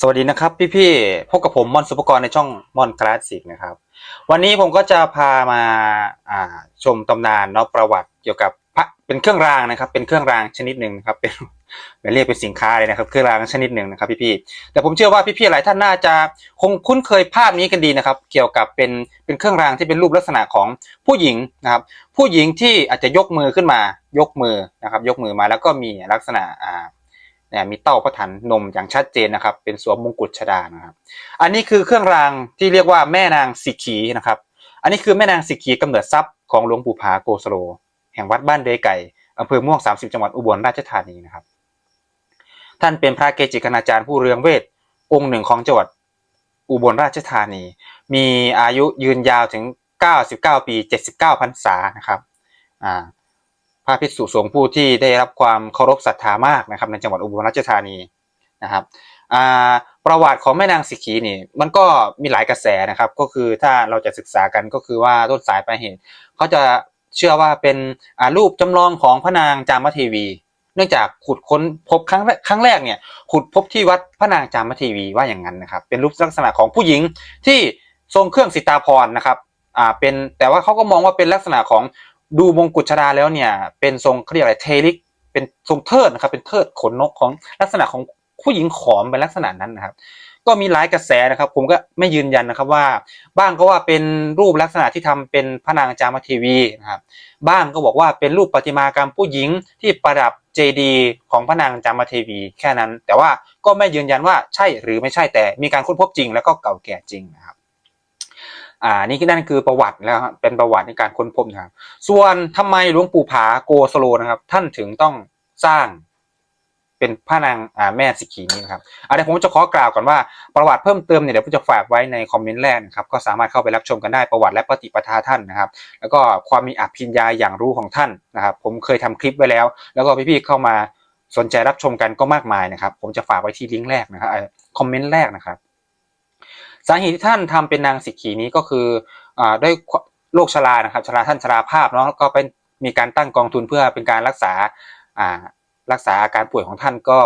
สวัสดีนะครับพี่ๆพบกับผมมอนสุปกรณ์ในช่องมอนคลาสสิกนะครับ วันนี้ผมก็จะพามาาชมตำนานเนาะประวัติเกี่ยวกับพระเป็นเครื่องรางนะครับ เป็นเครื่องรางชนิดหนึ่งนะครับเป็นม่เรียกเป็นสินค้าเลยนะครับ เครื่องรางชนิดหนึ่งนะครับ พี่ๆแต่ผมเชื่อว่าพี่ๆหลายท่านน่าจะคงคุ้นเคยภาพนี้กันดีนะครับ เกี่ยวกับเป็นเป็นเครื่องรางที่เป็นรูปลักษณะของผู้หญิงนะครับ ผู้หญิงที่อาจจะยกมือขึ้นมายกมือนะครับ ยกมือมาแล้วก็มีลักษณะอ่า เนี่ยมีเต้าพระถันนมอย่างชัดเจนนะครับ เป็นสวมมงกุฎชดานะครับ อันนี้คือเครื่องรางที่เรียกว่าแม่นางสิกขีนะครับ อันนี้คือแม่นางสิกขีกำเนิดทรัพย์ของหลวงปู่ผาโกสโล แห่งวัดบ้านเดยไก่อำเภอม่วง 30 จังหวัดอุบลราชธานีนะครับ ท่านเป็นพระเกจิคณาจารย์ผู้เรืองเวทองค์หนึ่งของจังหวัดอุบลราชธานี มีอายุยืนยาวถึง 99 ปี 79พรรษานะครับ อ่า ระภิกษุสงฆ์ผู้ที่ได้รับความเคารพศรัทธามากนะครับ ในจังหวัดอุบลราชธานีนะครับประวัติของแม่นางสิกีนี่มันก็มีหลายกระแสนะครับ ก็คือถ้าเราจะศึกษากันก็คือว่าต้นสายปลายเหตุเขาจะเชื่อว่าเป็นรูปจำลองของพระนางจามเทวี เนื่องจากขุดค้นพบครั้งแรกครั้งแรกเนี่ยขุดพบที่วัดพระนางจามเทวีว่าอย่างนั้นนะครับ เป็นรูปลักษณะของผู้หญิงที่ทรงเครื่องสิตาพรนะครับอ่าเป็นแต่ว่าเขาก็มองว่าเป็นลักษณะของ ดูมงกุฎชดาแล้วเนี่ย เป็นทรงเขาเรียกอะไรเทลิกเป็นทรงเทิดนะครับ เป็นเทิดขนนกของลักษณะของผู้หญิงขอมเป็นลักษณะนั้นนะครับ ก็มีหลายกระแสนะครับ ผมก็ไม่ยืนยันนะครับว่า บ้างก็ว่าเป็นรูปลักษณะที่ทำเป็นพระนางจามเทวีนะครับ บ้างก็บอกว่าเป็นรูปประติมากรรมผู้หญิงที่ประดับเจดีย์ของพระนางจามเทวีแค่นั้น แต่ว่าก็ไม่ยืนยันว่าใช่หรือไม่ใช่แต่มีการค้นพบจริง แล้วก็เก่าแก่จริงนะครับ อ่านี่นั่นคือประวัติแล้วครับเป็นประวัติในการค้นพบนะครับ ส่วนทำไมหลวงปู่ผาโกสโลนะครับ ท่านถึงต้องสร้างเป็นพระนางอ่าแม่สิกีนี้นะครับอันนี้ผมจะขอกล่าวก่อนว่าประวัติเพิ่มเติมเนี่ยเดี๋ยวผมจะฝากไว้ในคอมเมนต์แรกนะครับก็สามารถเข้าไปรับชมกันได้ประวัติและปฏิปทาท่านนะครับ แล้วก็ความมีอภิญญาอย่างรู้ของท่านนะครับ ผมเคยทำคลิปไว้แล้ว แล้วก็พี่ๆเข้ามาสนใจรับชมกันก็มากมายนะครับ ผมจะฝากไว้ที่ลิงก์แรกนะครับคอมเมนต์แรกนะครับ สาเหตุที่ท่านทำเป็นนางสิกขีนี้ก็คืออ่าด้วยโรคชรานะครับชราท่านชราภาพเนาะก็เป็นมีการตั้งกองทุนเพื่อเป็นการรักษาอ่ารักษาอาการป่วยของท่านก็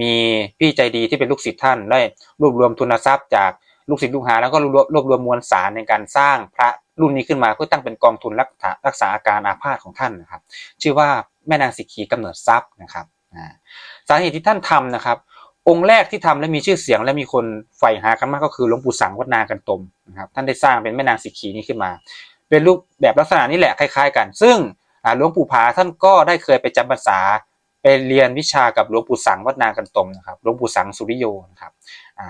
มีพี่ใจดีที่เป็นลูกศิษย์ท่านได้รวบรวมทุนทรัพย์จากลูกศิษย์ลูกหาแล้วก็รวบรวบรวมมวลสารในการสร้างพระรุ่นนี้ขึ้นมาเพื่อตั้งเป็นกองทุนรักษารักษาอาการอาภาษของท่านนะครับ ชื่อว่าแม่นางสิกขีกำเนิดทรัพย์นะครับสาเหตุที่ท่านทำนะครับ องค์แรกที่ทำและมีชื่อเสียงและมีคนใฝ่หากันมากก็คือหลวงปู่สังวัดนากันตมนะครับท่านได้สร้างเป็นแม่นางสิกขีนี้ขึ้นมา เป็นรูปแบบลักษณะนี้แหละคล้าย ๆ กัน ซึ่งหลวงปู่ผาท่านก็ได้เคยไปจำพรรษาไปเรียนวิชากับหลวงปู่สังวัดนากันตมนะครับหลวงปู่สังสุริโยนะครับอ่า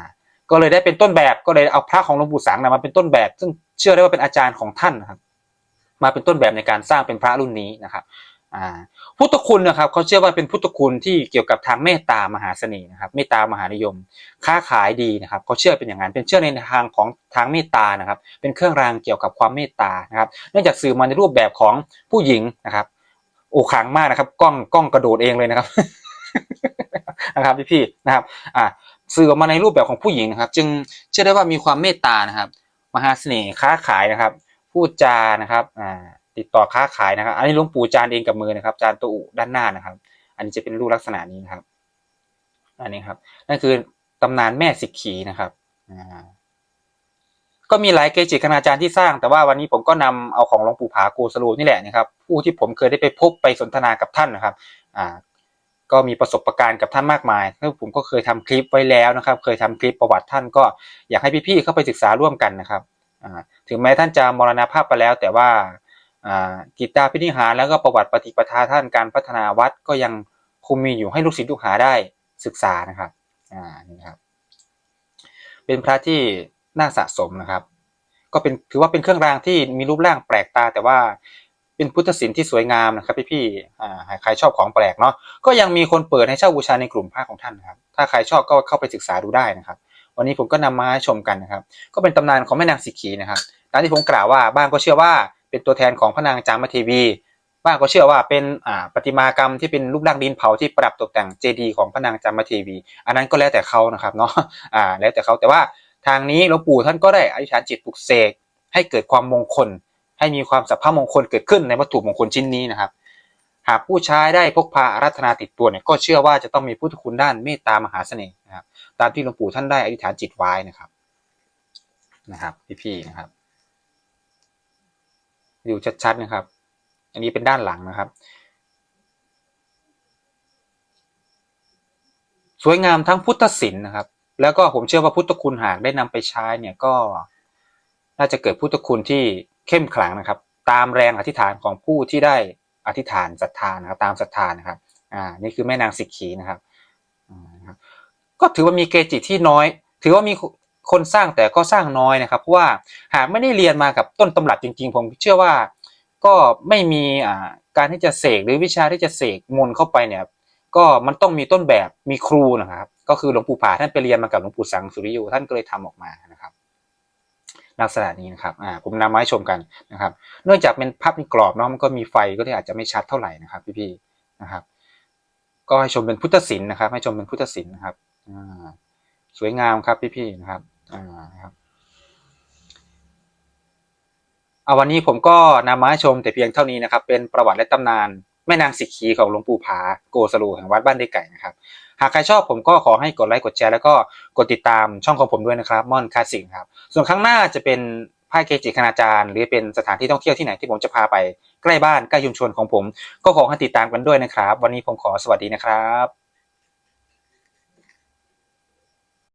ก็เลยได้เป็นต้นแบบก็เลยเอาพระของหลวงปู่สังนะมาเป็นต้นแบบ ซึ่งเชื่อได้ว่าเป็นอาจารย์ของท่านนะครับมาเป็นต้นแบบในการสร้างเป็นพระรุ่นนี้นะครับ อ่าพุทธคุณนะครับเขาเชื่อว่าเป็นพุทธคุณที่เกี่ยวกับทางเมตตามหาเสน่ห์นะครับเมตตามหานิยม ค้าขายดีนะครับเขาเชื่อเป็นอย่างนั้นเป็นเชื่อในทางของทางเมตตานะครับ เป็นเครื่องรางเกี่ยวกับความเมตตานะครับเนื่องจากสื่อมาในรูปแบบของผู้หญิงนะครับโอ้ขังมากนะครับกล้องกล้องกระโดดเองเลยนะครับนะครับพี่พี่ๆนะครับอ่าสื่อออกมาในรูปแบบของผู้หญิงนะครับ จึงเชื่อได้ว่ามีความเมตตานะครับ มหาเสน่ห์ค้าขายนะครับ พูดจานะครับอ่า ติดต่อค้าขายนะครับ อันนี้หลวงปู่จานเองกับมือนะครับ จานตัวอุด้านหน้านะครับ อันนี้จะเป็นรูปลักษณะนี้นะครับ อันนี้ครับ นั่นคือตำนานแม่สิกขีนะครับอ่าก็มีหลายเกจิคณาจารย์ที่สร้าง แต่ว่าวันนี้ผมก็นำเอาของหลวงปู่ผาโกสโลนี่แหละนะครับ ผู้ที่ผมเคยได้ไปพบไปสนทนากับท่านนะครับ อ่า ก็มีประสบการณ์กับท่านมากมายแล้วผมก็เคยทำคลิปไว้แล้วนะครับ เคยทำคลิปประวัติท่านก็อยากให้พี่ๆเข้าไปศึกษาร่วมกันนะครับ อ่า ถึงแม้ท่านจะมรณภาพไปแล้ว แต่ว่า กิตตาพินิหารแล้วก็ประวัติปฏิปทาท่านการพัฒนาวัดก็ยังคงมีอยู่ให้ลูกศิษย์ลูกหาได้ศึกษานะครับอ่านี่ครับ เป็นพระที่น่าสะสมนะครับ ก็เป็นถือว่าเป็นเครื่องรางที่มีรูปร่างแปลกตา แต่ว่าเป็นพุทธศิลป์ที่สวยงามนะครับพี่ๆอ่าใครชอบของแปลกเนาะก็ยังมีคนเปิดให้เช่าบูชาในกลุ่มพระของท่านนะครับ ถ้าใครชอบก็เข้าไปศึกษาดูได้นะครับ วันนี้ผมก็นำมาให้ชมกันนะครับ ก็เป็นตำนานของแม่นางสิกขีนะครับตามที่ผมกล่าวว่าบ้างก็เชื่อว่าเป็นตัวแทนของพระนางจามเทวีบ้างก็เชื่อว่าเป็นอ่าประติมากรรมที่เป็นรูปร่างดินเผาที่ประดับตกแต่งเจดีย์ของพระนางจามเทวี อันนั้นก็แล้วแต่เขานะครับเนาะอ่าแล้วแต่เขาแต่ว่าทางนี้หลวงปู่ท่านก็ได้อธิษฐานจิตปลุกเสกให้เกิดความมงคล ให้มีความสัพพมงคลเกิดขึ้นในวัตถุมงคลชิ้นนี้นะครับ หากผู้ใช้ได้พกพาอารัธนาติดตัวเนี่ยก็เชื่อว่าจะต้องมีพุทธคุณด้านเมตตามหาเสน่ห์นะครับตามที่หลวงปู่ท่านได้อธิษฐานจิตไว้นะครับนะครับพี่ๆนะครับ ดูชัดๆนะครับ อันนี้เป็นด้านหลังนะครับ สวยงามทั้งพุทธศิลป์นะครับ แล้วก็ผมเชื่อว่าพุทธคุณหากได้นำไปใช้เนี่ยก็น่าจะเกิดพุทธคุณที่เข้มขลังนะครับ ตามแรงอธิษฐานของผู้ที่ได้อธิษฐานศรัทธานะครับ ตามศรัทธานะครับ อ่า นี่คือแม่นางสิกขีนะครับ ก็ถือว่ามีเกจิที่น้อย ถือว่ามี คนสร้างแต่ก็สร้างน้อยนะครับเพราะว่าหากไม่ได้เรียนมากับต้นตำรับจริง ๆ ผมเชื่อว่าก็ไม่มีการที่จะเสกหรือวิชาที่จะเสกมนเข้าไปเนี่ยก็มันต้องมีต้นแบบมีครูนะครับก็คือหลวงปู่ผาท่านไปเรียนมากับหลวงปู่สังสุริโยท่านก็เลยทำออกมานะครับลักษณะนี้นะครับอ่าผมนำมาให้ชมกันนะครับ เนื่องจากเป็นภาพในกรอบเนาะมันก็มีไฟก็เลยอาจจะไม่ชัดเท่าไหร่นะครับ พี่ๆนะครับ ก็ให้ชมเป็นพุทธศิลป์นะครับ ให้ชมเป็นพุทธศิลป์นะครับอ่าสวยงามครับพี่ๆนะครับ อ่าครับเอาวันนี้ผมก็นำมาให้ชมแต่เพียงเท่านี้นะครับ เป็นประวัติและตำนานแม่นางสิกขีของหลวงปู่ผาโกสโลแห่งวัดบ้านไดไก่นะครับ หากใครชอบผมก็ขอให้กดไลค์กดแชร์แล้วก็กดติดตามช่องของผมด้วยนะครับม่อนคาสิงครับ ส่วนครั้งหน้าจะเป็นภาคเกจิคณาจารย์ หรือเป็นสถานที่ท่องเที่ยวที่ไหนที่ผมจะพาไปใกล้บ้านใกล้ชุมชนของผม ก็ขอให้ติดตามกันด้วยนะครับ วันนี้ผมขอสวัสดีนะครับ